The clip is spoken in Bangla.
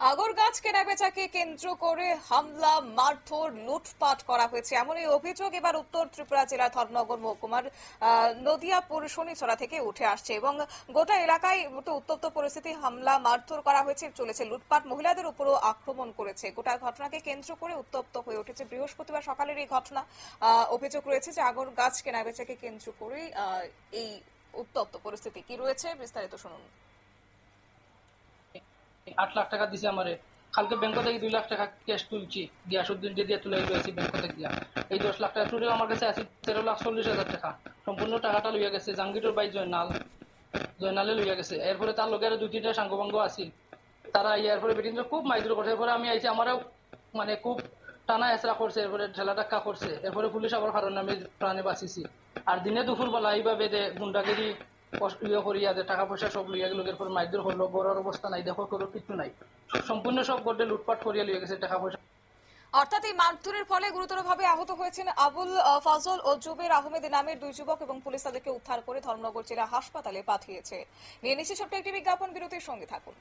আগরগাছ কেনাবেচাকে কেন্দ্র করে হামলা মারধর লুটপাট করা হয়েছে। এমনই অভিযোগ এবার উত্তর ত্রিপুরা জেলার ধর্মনগর মহকুমার নদিয়াপুর শনিছড়া থেকে উঠে আসছে এবং গোটা এলাকায় উত্তপ্ত পরিস্থিতি হামলা মারধর করা হয়েছে চলেছে লুটপাট। মহিলাদের উপরও আক্রমণ করেছে। গোটা ঘটনাকে কেন্দ্র করে উত্তপ্ত হয়ে উঠেছে। বৃহস্পতিবার সকালের এই ঘটনা অভিযোগ রয়েছে যে আগরগাছ কেনাবেচাকে কেন্দ্র আহ, এই উত্তপ্ত পরিস্থিতি। কি রয়েছে বিস্তারিত শুনুন। আট লাখ টাকা দিছে আমারে। কালকে ব্যাংক থেকে দুই লাখ টাকা ক্যাশ তুলছি। গিয়াসুদ্দিন যে দিয়ে তুলে গেছি ব্যাংক থেকে গিয়া এই দশ লাখ টাকা তুলে আমার কাছে আছে তেরো লাখ চল্লিশ হাজার টাকা। সম্পূর্ণ টাকাটা লইয়া গেছে জাহাঙ্গীরের বাই জয়নাল। জয়নালে লইয়া গেছে। এরপরে তার লগে আরও দুই তিনটা সাঙ্গবাঙ্গ আছিল তারা ইয়ার পরে বেটিন খুব মাইদুর করছে। এরপরে আমি আইছি, আমারও মানে খুব টানা এসরা করছে। এরপরে ঠেলা টাক্কা করছে। এরপরে পুলিশ আবার কারণে আমি প্রাণে বাঁচিছি। আর দিনে দুপুর বেলা এইভাবে গুন্ডাগিরি টাকা পয়সা সব লইয়া গেল, এরপর মাইদুর হলো বড় অবস্থা নাই, দেখো কোনো কিছু নাই। সম্পূর্ণ সব গড্ডে লুটপাট করিয়া লইয়া গেছে টাকা পয়সা অর্থাৎ এই মারধরের ফলে গুরুতরভাবে আহত হয়েছেন আবুল ফজল ও জুবের আহমেদ নামের দুই যুবক এবং পুলিশ তাদেরকে উদ্ধার করে ধর্মনগর জেলা হাসপাতালে পাঠিয়েছে। নিয়ে নিচ্ছে ছোট্ট একটি বিজ্ঞাপন বিরতির সঙ্গে থাকুন।